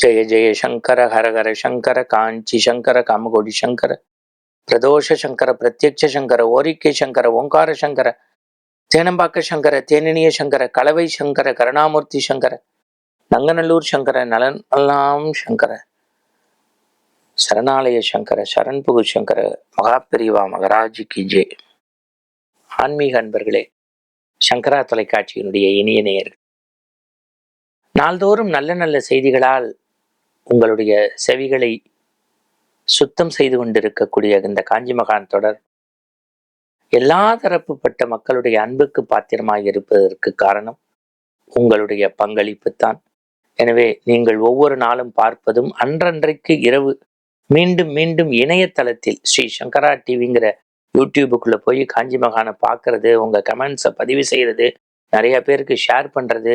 ஜெய ஜெய சங்கர ஹரஹர சங்கர காஞ்சி சங்கர காமகோடி சங்கர பிரதோஷ சங்கர பிரத்யட்ச சங்கர ஓரிக்கை சங்கர ஓங்கார சங்கர தேனம்பாக்க சங்கர தேனினிய சங்கர கலவை சங்கர கருணாமூர்த்தி சங்கர நங்கநல்லூர் சங்கர நலனெல்லாம் சங்கர சரணாலய சங்கர சரண்புகு சங்கர மகாபிரிவா மகராஜி கி ஜே. ஆன்மீக அன்பர்களே சங்கரா தொலைக்காட்சியினுடைய இனிய நேயர்கள் நாள்தோறும் நல்ல நல்ல செய்திகளால் உங்களுடைய செவிகளை சுத்தம் செய்து கொண்டிருக்கக்கூடிய இந்த காஞ்சி மகான் தொடர் எல்லா தரப்புப்பட்ட மக்களுடைய அன்புக்கு பாத்திரமாக இருப்பதற்கு காரணம் உங்களுடைய பங்களிப்பு தான் எனவே நீங்கள் ஒவ்வொரு நாளும் பார்ப்பதும் அன்றன்றைக்கு இரவு மீண்டும் மீண்டும் இணையதளத்தில் ஸ்ரீ சங்கரா டிவிங்கிற யூடியூபுக்குள்ளே போய் காஞ்சி மகானை பார்க்கறது உங்க கமெண்ட்ஸை பதிவு செய்யறது நிறைய பேருக்கு ஷேர் பண்றது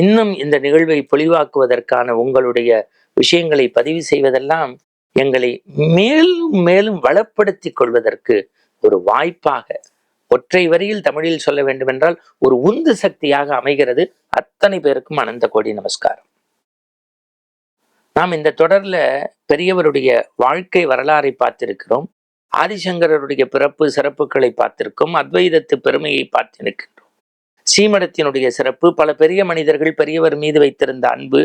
இன்னும் இந்த நிகழ்வை பொலிவாக்குவதற்கான உங்களுடைய விஷயங்களை பதிவு செய்வதெல்லாம் எங்களை மேலும் மேலும் வளப்படுத்தி கொள்வதற்கு ஒரு வாய்ப்பாக ஒற்றை வரியில் தமிழில் சொல்ல வேண்டுமென்றால் ஒரு உந்து சக்தியாக அமைகிறது. அத்தனை பேருக்கும் அனந்த கோடி நமஸ்காரம். நாம் இந்த தொடர்ல பெரியவருடைய வாழ்க்கை வரலாறை பார்த்திருக்கிறோம். ஆதிசங்கரருடைய பிறப்பு சிறப்புகளை பார்த்திருக்கோம். அத்வைதத்து பெருமையை பார்த்திருக்கிறோம். சீமடத்தினுடைய சிறப்பு. பல பெரிய மனிதர்கள் பெரியவர் மீது வைத்திருந்த அன்பு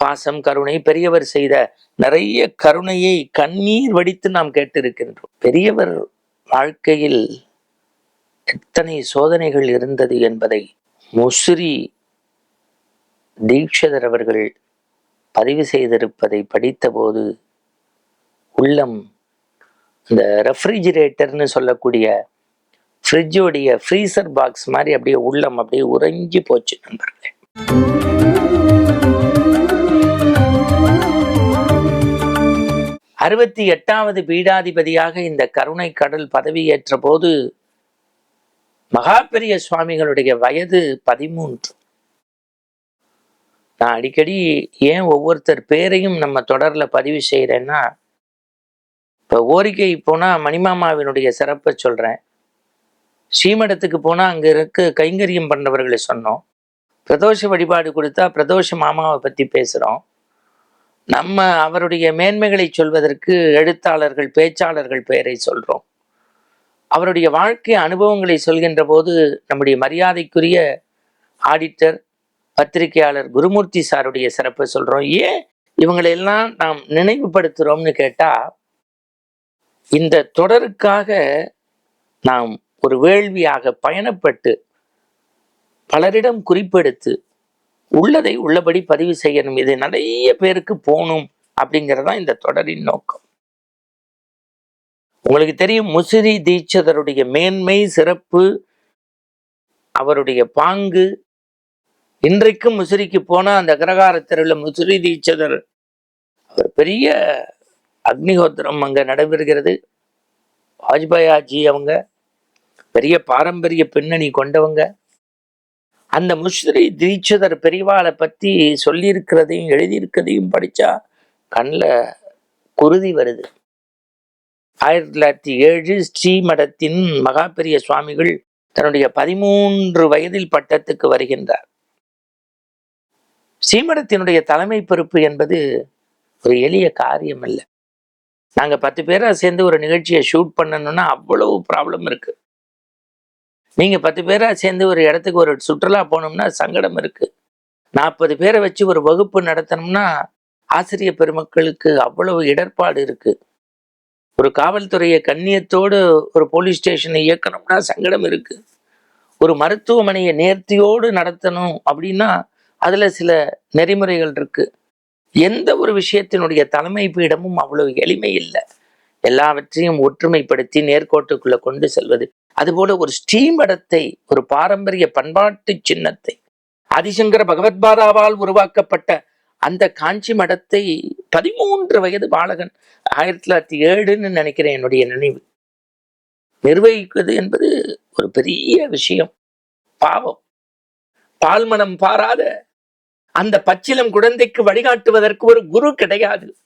பாசம் கருணை பெரியவர் செய்த நிறைய கருணையை கண்ணீர் வடித்து நாம் கேட்டிருக்கின்றோம். பெரியவர் வாழ்க்கையில் எத்தனை சோதனைகள் இருந்தது என்பதை முசிறி தீட்சிதர் அவர்கள் பதிவு செய்திருப்பதை படித்தபோது உள்ளம் இந்த ரெஃப்ரிஜிரேட்டர்னு சொல்லக்கூடிய ஃப்ரிட்ஜோடைய ஃப்ரீசர் பாக்ஸ் மாதிரி அப்படியே உள்ளம் அப்படியே உறைஞ்சி போச்சு நண்பர்களே. அறுபத்தி எட்டாவது பீடாதிபதியாக இந்த கருணை கடல் பதவியேற்ற போது மகாபெரிய சுவாமிகளுடைய வயது பதிமூன்று. நான் அடிக்கடி ஏன் ஒவ்வொருத்தர் பேரையும் நம்ம தொடரில் பதிவு செய்கிறேன்னா இப்போ ஓரிக்கை போனால் மணிமாமாவினுடைய சிறப்பை சொல்கிறேன் ஸ்ரீமடத்துக்கு போனால் அங்கே இருக்க கைங்கரியம் பண்ணுறவர்களை சொன்னோம். பிரதோஷ வழிபாடு கொடுத்தா பிரதோஷ மாமாவை பற்றி பேசுகிறோம் நம்ம அவருடைய மேன்மைகளை சொல்வதற்கு எழுத்தாளர்கள் பேச்சாளர்கள் பெயரை சொல்கிறோம் அவருடைய வாழ்க்கை அனுபவங்களை சொல்கின்ற போது நம்முடைய மரியாதைக்குரிய ஆடிட்டர் பத்திரிகையாளர் குருமூர்த்தி சாருடைய சிறப்பை சொல்கிறோம் ஏன் இவங்களெல்லாம் நாம் நினைவுபடுத்துகிறோம்னு கேட்டால் இந்த தொடருக்காக நாம் ஒரு வேள்வியாக பயணப்பட்டு பலரிடம் குறிப்பெடுத்து உள்ளதை உள்ளபடி பதிவு செய்யணும். இது நிறைய பேருக்கு போகணும் அப்படிங்கிறதான் இந்த தொடரின் நோக்கம். உங்களுக்கு தெரியும் முசிறி தீட்சிதருடைய மேன்மை சிறப்பு அவருடைய பாங்கு. இன்றைக்கும் முசிறிக்கு போன அந்த கிரகார தெருவில் முசிறி தீட்சிதர் அவர் பெரிய அக்னிஹோத்திரம் அங்கே நடைபெறுகிறது. வாஜ்பாயாஜி அவங்க பெரிய பாரம்பரிய பின்னணி கொண்டவங்க. அந்த முஸ்ரி தீட்சிதர் பெரிவாளை பத்தி சொல்லியிருக்கிறதையும் எழுதியிருக்கிறதையும் படிச்சா கண்ணில் குருதி வருது. ஆயிரத்தி தொள்ளாயிரத்தி ஏழு ஸ்ரீமடத்தின் மகாபெரிய சுவாமிகள் தன்னுடைய பதிமூன்று வயதில் பட்டத்துக்கு வருகின்றார். ஸ்ரீமடத்தினுடைய தலைமை பொறுப்பு என்பது ஒரு எளிய காரியம் இல்லை நாங்க பத்து பேரா சேர்ந்து ஒரு நிகழ்ச்சியை ஷூட் பண்ணணும்னா அவ்வளவு ப்ராப்ளம் இருக்கு. நீங்கள் பத்து பேராக சேர்ந்து ஒரு இடத்துக்கு ஒரு சுற்றுலா போனோம்னா சங்கடம் இருக்குது நாற்பது பேரை வச்சு ஒரு வகுப்பு நடத்தணும்னா ஆசிரிய பெருமக்களுக்கு அவ்வளவு இடர்பாடு இருக்குது ஒரு காவல்துறையை கண்ணியத்தோடு ஒரு போலீஸ் ஸ்டேஷனை இயக்கணும்னா சங்கடம் இருக்குது ஒரு மருத்துவமனையை நேர்த்தியோடு நடத்தணும் அப்படின்னா அதில் சில நெறிமுறைகள் இருக்குது எந்த ஒரு விஷயத்தினுடைய தலைமை பீடமும் அவ்வளவு எளிமை இல்லை. எல்லாவற்றையும் ஒற்றுமைப்படுத்தி நேர்கோட்டுக்குள்ளே கொண்டு செல்வது. அதுபோல ஒரு ஸ்ரீமடத்தை ஒரு பாரம்பரிய பண்பாட்டு சின்னத்தை ஆதிசங்கர பகவத்பாதாவால் உருவாக்கப்பட்ட அந்த காஞ்சி மடத்தை பதிமூன்று வயது பாலகன் ஆயிரத்தி தொள்ளாயிரத்தி ஏழுன்னு நினைக்கிறேன் என்னுடைய நினைவு. நிர்வகிப்பது என்பது ஒரு பெரிய விஷயம். பாவம். பால்மனம் பாராத அந்த பச்சிலம் குழந்தைக்கு வழிகாட்டுவதற்கு ஒரு குரு கிடையாது.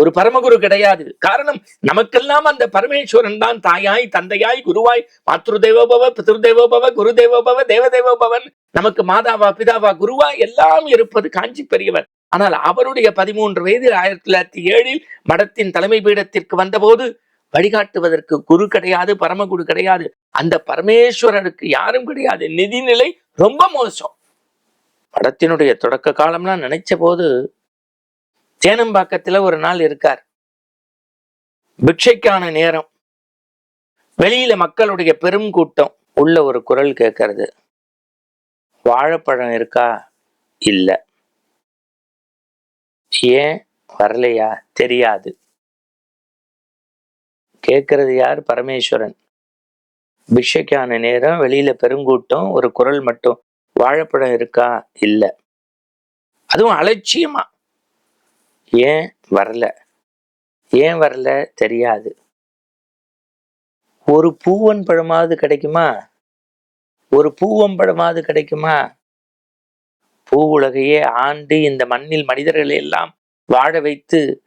ஒரு பரமகுரு கிடையாது. காரணம் நமக்கெல்லாம் அந்த பரமேஸ்வரன் தான். தாயாய் தந்தையாய் குருவாய் மாத்ரு தேவோபவ பித்ரு தேவோபவ குரு தேவோபவ தேவதேவோபவன் நமக்கு மாதாவா பிதாவா குருவா எல்லாம் இருப்பது காஞ்சி பெரியவர். ஆனால் அவருடைய பதிமூன்று வயதில் ஆயிரத்தி தொள்ளாயிரத்தி ஏழில் மடத்தின் தலைமை பீடத்திற்கு வந்தபோது வழிகாட்டுவதற்கு குரு கிடையாது பரமகுரு கிடையாது. அந்த பரமேஸ்வரனுக்கு யாரும் கிடையாது. நிதிநிலை ரொம்ப மோசம். படத்தினுடைய தொடக்க காலம்லாம் நினைச்ச போது தேனம்பாக்கத்துல ஒரு நாள் இருக்கார். பிக்ஷைக்கான நேரம். வெளியில மக்களுடைய பெரும் கூட்டம். உள்ள ஒரு குரல் கேட்கறது. வாழைப்பழம் இருக்கா? இல்ல. ஏன்? வரலையா? தெரியாது. கேட்கறது யார்? பரமேஸ்வரன். பிக்ஷைக்கான நேரம். வெளியில பெருங்கூட்டம் ஒரு குரல் மட்டும். வாழைப்பழம் இருக்கா? இல்ல. அதுவும் அலட்சியமா. ஏன் வரல? ஏன் வரல தெரியாது. ஒரு பூவன் பழமாவது கிடைக்குமா? ஒரு பூவன் பழமாவது கிடைக்குமா? பூ உலகையே ஆண்டு இந்த மண்ணில் மனிதர்களை எல்லாம் வாழ வைத்து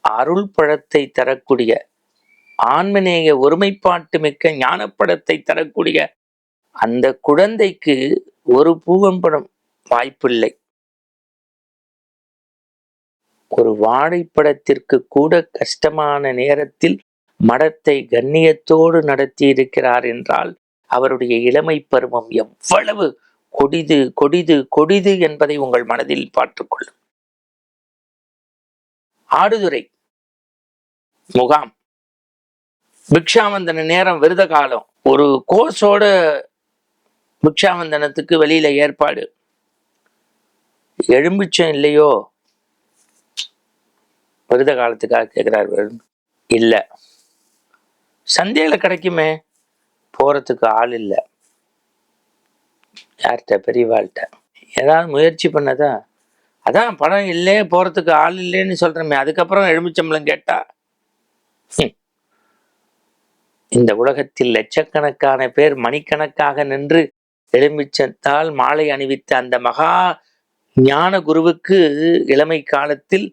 அருள் பழத்தை தரக்கூடிய ஆன்மநேய ஒருமைப்பாட்டு மிக்க ஞானப்படத்தை தரக்கூடிய அந்த குழந்தைக்கு ஒரு பூவம்படம் வாய்ப்பில்லை. ஒரு வாழைப்படத்திற்கு கூட கஷ்டமான நேரத்தில் மடத்தை கண்ணியத்தோடு நடத்தி இருக்கிறார் என்றால் அவருடைய இளமை பருவம் எவ்வளவு கொடிது கொடிது கொடிது என்பதை உங்கள் மனதில் பார்த்துக்கொள்ளும் ஆடுதுறை முகாம். பிக்ஷாவந்தன நேரம் விருத காலம். ஒரு கோர்ஸோட பிக்ஷாவந்தனத்துக்கு வெளியில ஏற்பாடு. எழும்பிச்சம் இல்லையோ? விருத காலத்துக்காக கேட்கிறார் இல்ல. சந்தையில கிடைக்குமே. போறதுக்கு ஆள் இல்லை. யார்கிட்ட? பெரியவாள்கிட்ட. ஏதாவது முயற்சி பண்ணதா? அதான் பணம் இல்லையே போறதுக்கு ஆள் இல்லைன்னு சொல்றமே. அதுக்கப்புறம் எலுமிச்சம்பளம் கேட்டா? இந்த உலகத்தில் லட்சக்கணக்கான பேர் மணிக்கணக்காக நின்று எலுமிச்சத்தால் மாலை அணிவித்த அந்த மகா ஞான குருவுக்கு இளமை காலத்தில்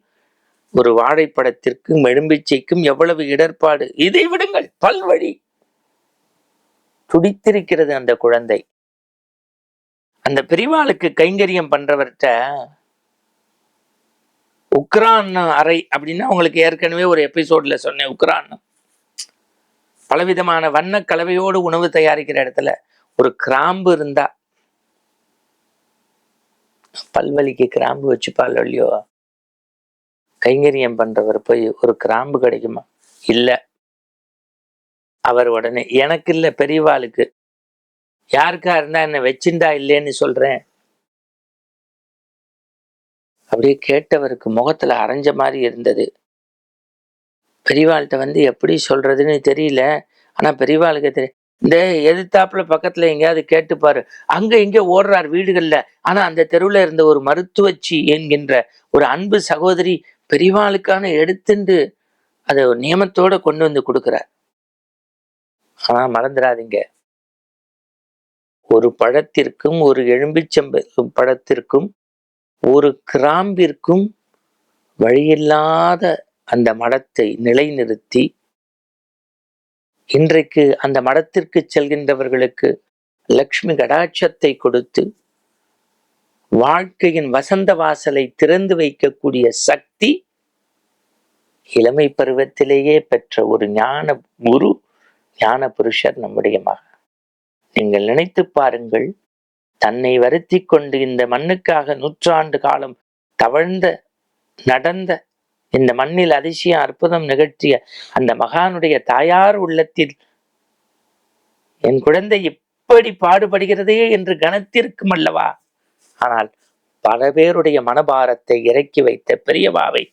ஒரு வாழைப்படத்திற்கும் எலும்பிச்சைக்கும் எவ்வளவு இடர்பாடு? இதை விடுங்கள் பல்வழி. துடித்திருக்கிறது அந்த குழந்தை. அந்த பெரிவாளுக்கு கைங்கரியம் பண்றவர்கிட்ட உக்ரான் அறை அப்படின்னா உங்களுக்கு ஏற்கனவே ஒரு எபிசோட்ல சொன்னேன் உக்ரான். பலவிதமான வண்ண கலவையோடு உணவு தயாரிக்கிற இடத்துல ஒரு கிராம்பு இருந்தா பல்வலிக்கு கிராம்பு வச்சுப்பால் இல்லையோ? கைங்கரியம் பண்றவர் போய் ஒரு கிராம்பு கிடைக்குமா? இல்ல. அவர் உடனே எனக்கு இல்ல பெரியவாளுக்கு. யாருக்கா இருந்தா என்ன வச்சிருந்தா இல்லைன்னு சொல்றேன். அப்படியே கேட்டவருக்கு முகத்துல அரைஞ்ச மாதிரி இருந்தது. பெரியவாள்கிட்ட வந்து எப்படி சொல்றதுன்னு தெரியல. ஆனா பெரியவாளுக்கு தெரியும் இந்த எதிர்த்தாப்புல பக்கத்துல எங்கேயாவது கேட்டுப்பாரு அங்க இங்க ஓடுறார் வீடுகள்ல. ஆனா அந்த தெருவுல இருந்த ஒரு மருத்துவச்சி என்கின்ற ஒரு அன்பு சகோதரி பெரியவாளுக்கான எடுத்துண்டு அதை நியமத்தோட கொண்டு வந்து கொடுக்குறார். ஆனா மறந்துடாதீங்க. ஒரு பழத்திற்கும் ஒரு எலும்பிச்சம்ப பழத்திற்கும் ஒரு கிராம்பிற்கும் வழியில்லாத அந்த மடத்தை நிலைநிறுத்தி இன்றைக்கு அந்த மடத்திற்கு செல்கின்றவர்களுக்கு லக்ஷ்மி கடாட்சத்தை கொடுத்து வாழ்க்கையின் வசந்த வாசலை திறந்து வைக்கக்கூடிய சக்தி இளமை பருவத்திலேயே பெற்ற ஒரு ஞான குரு ஞான புருஷர் நம்முடைய மகன். நீங்கள் நினைத்து பாருங்கள் தன்னை வருத்தி கொண்டு இந்த மண்ணுக்காக நூற்றாண்டு காலம் தவழ்ந்த நடந்த இந்த மண்ணில் அதிசயம் அற்புதம் நிகழ்த்திய அந்த மகானுடைய தாயார் உள்ளத்தில் என் குழந்தை இப்படி பாடுபடுகிறதே என்று கனத்திற்கும் அல்லவா ஆனால் பல பேருடைய மனபாரத்தை இறக்கி வைத்த பெரியவாவை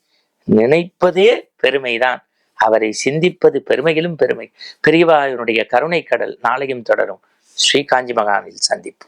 நினைப்பதே பெருமைதான். அவரை சிந்திப்பது பெருமையிலும் பெருமை. பெரியவாயனுடைய கருணை கடல் நாளையும் தொடரும். ஸ்ரீ காஞ்சி மகானில் சந்திப்பு.